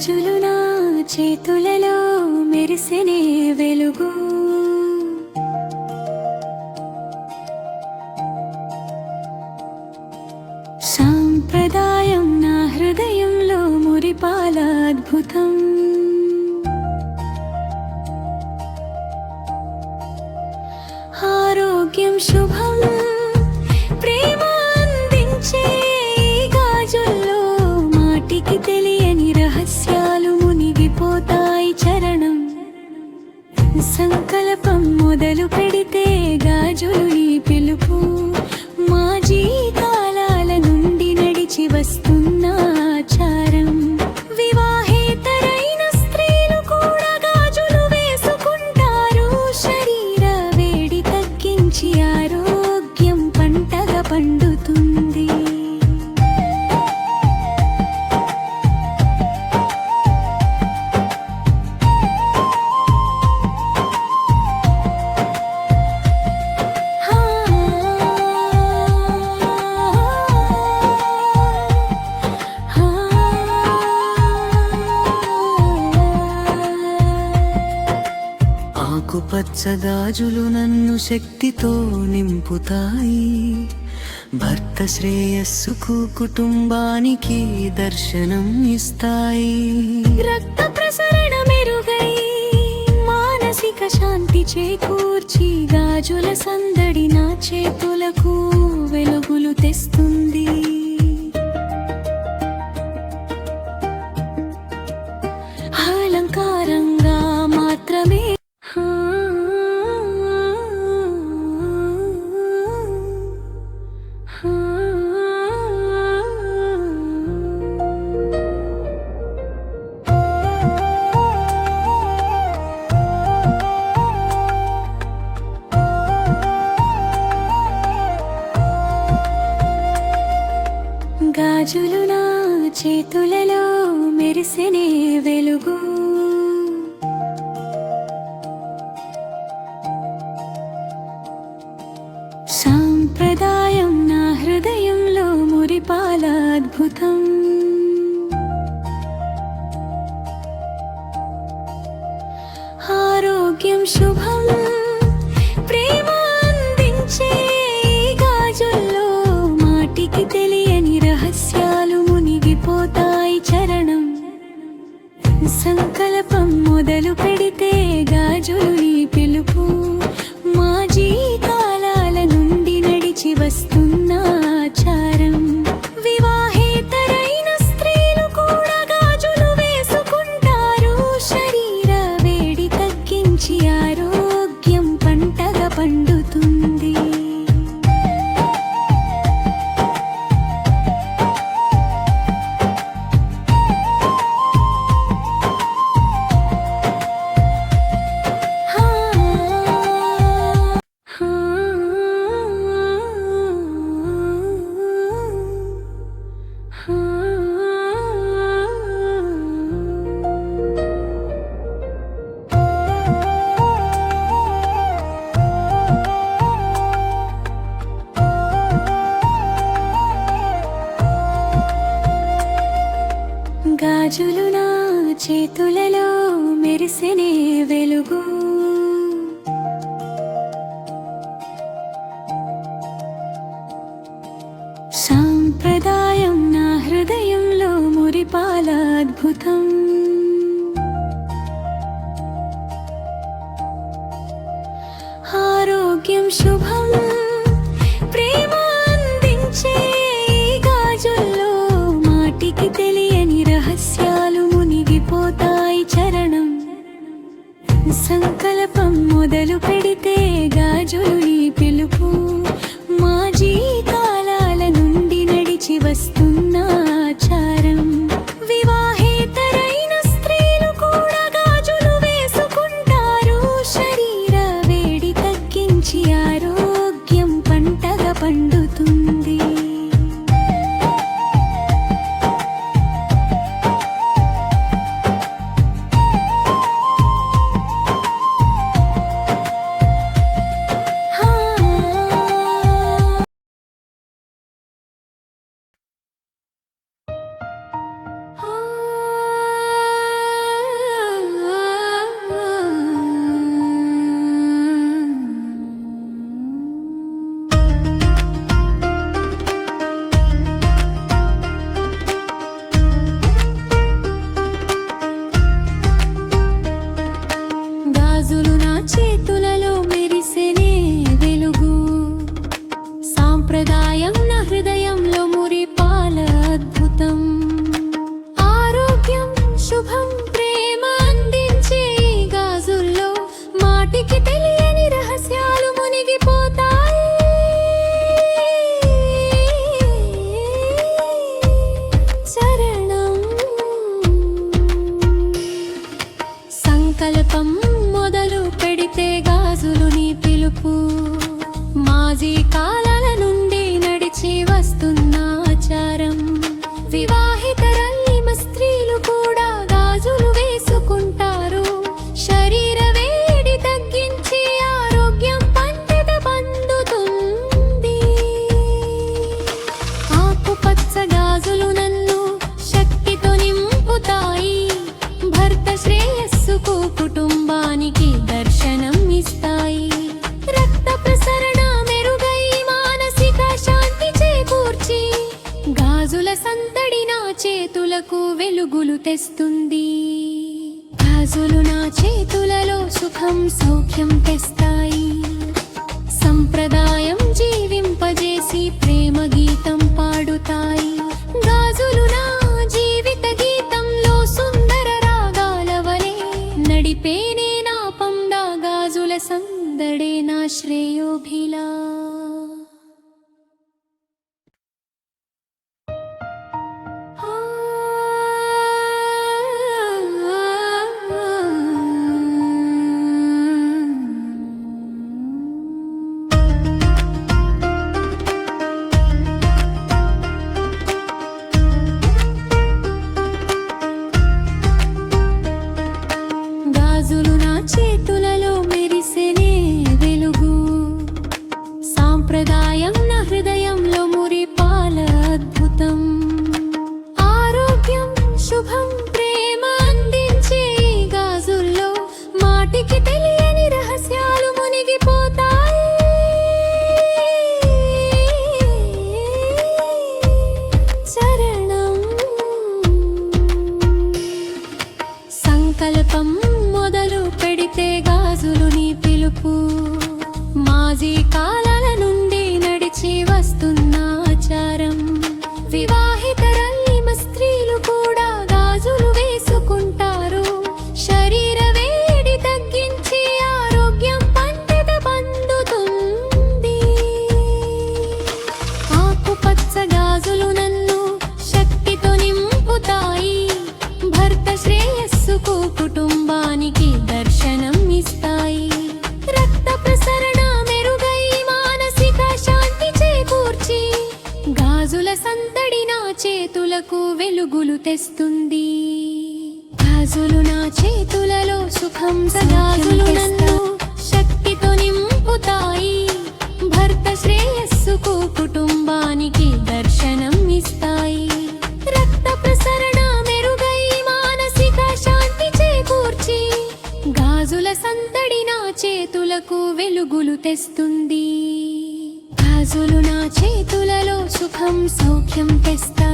గాజులు నా చేతులలో మెరిసినే వెలుగు. సాంప్రదాయం నా హృదయంలో మురిపాల అద్భుతం. ఆరోగ్యం శుభం ప్రేమ అందించే గాజుల్లో మాటికి తెలియని రహస్యం. సంకల్పం మొదలు పెడితే గాజులు నీ పిలుపు. ఆకుపచ్చ నన్ను శక్తితో నింపుతాయి. భర్త శ్రేయస్సుకు కుటుంబానికి దర్శనం ఇస్తాయి. రక్త ప్రసరణ మెరుగై మానసిక శాంతి చేకూర్చి గాజుల సందడి నా చేతులకు వెలుగు మెరిసెనే వెలుగు. సాంప్రదాయం నా హృదయంలో మురిపాల అద్భుతం. ఆరోగ్యం శుభం గాజులు నా చేతులలో మెరిసినే వెలుగు. సాంప్రదాయం నా హృదయంలో మురిపాల అద్భుతం. ఆరోగ్యం శుభం సంకల్పం మొదలు పెడితే గాజులు శబ్దం మొదలు పెడితే గాజులు నీ పిలుపు. మాజీ కాలాల నుండి నడిచి వస్తున్న ఆచారం. వివా వెలుగులు తెస్తుంది. గాజులు నా చేతులలో సుఖం సౌఖ్యం తెస్తాయి. చేతులకు వెలుగులు తెస్తుంది. గాజులు నా చేతులలో సుఖం గాజులు నన్ను శక్తితో నింపుతాయి. భర్త శ్రేయస్సుకు కుటుంబానికి దర్శనం ఇస్తాయి. రక్త ప్రసరణ మెరుగై మానసిక శాంతి చేకూర్చి గాజుల సందడి నా చేతులకు వెలుగులు తెస్తుంది. రాజులు నా చేతులలో సుఖం సౌఖ్యం తెస్తా